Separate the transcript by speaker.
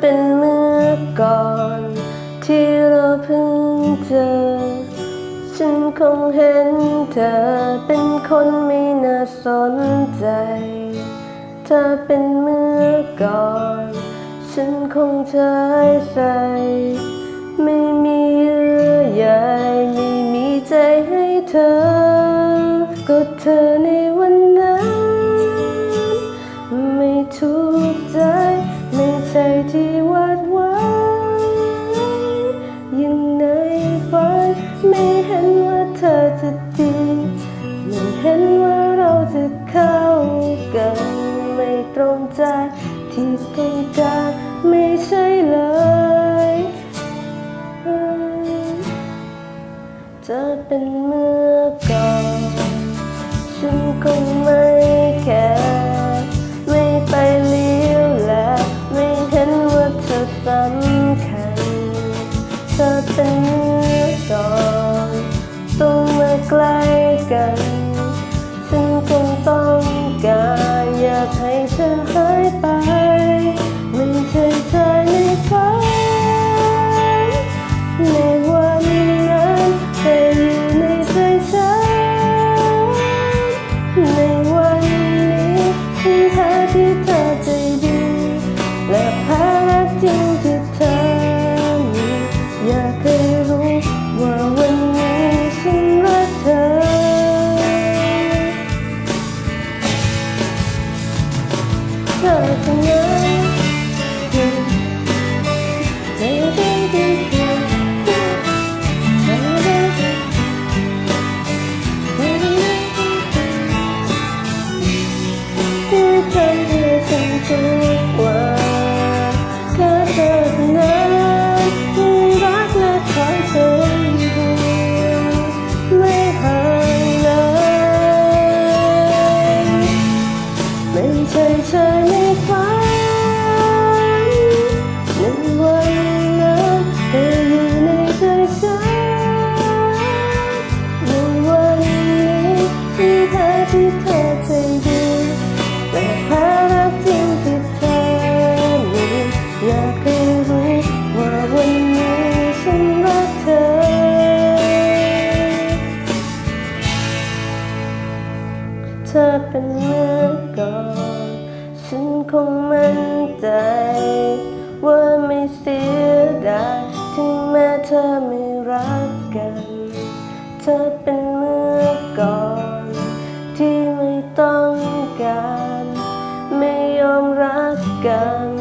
Speaker 1: เป็นเมื่อก่อน ที่เราเพิ่งเจอ ฉันคงเห็นเธอเป็นคนไม่น่าสนใจ เธอเป็นเมื่อก่อน ฉันคงเฉยใส่ไม่มีเยื่อใยไม่มีใจให้เธอ ก็เธอในวันนั้น ไม่ถูก ที่วาดไว้ยังในฝันไม่เห็นว่าเธอจะดีไม่เห็นว่าเราจะเข้ากันไม่ตรงใจที่ต้องการไม่ใช่เลยจะเป็นเมื่อก่อนฉันคง สำคัญเธอเป็นเมื่อก่อนต้องมาใกล้กันฉันคงต้องการอยากให้เธอหายไปไม่ใช่เธอในฝันในวันนั้นเธออยู่ในใจฉันในวันนี้ฉันหาที่เธอ ไม่ใช่เธอในฝันหนึ่งวันนั้นเธออยู่ในใจฉันหนึ่งวันนี้ที่เธอที่เธอใจดี เธอเป็นเมื่อก่อน ฉันคงมั่นใจ ว่าไม่เสียดายถึงแม้เธอไม่รักกัน เธอเป็นเมื่อก่อน ที่ไม่ต้องการ ไม่ยอมรักกัน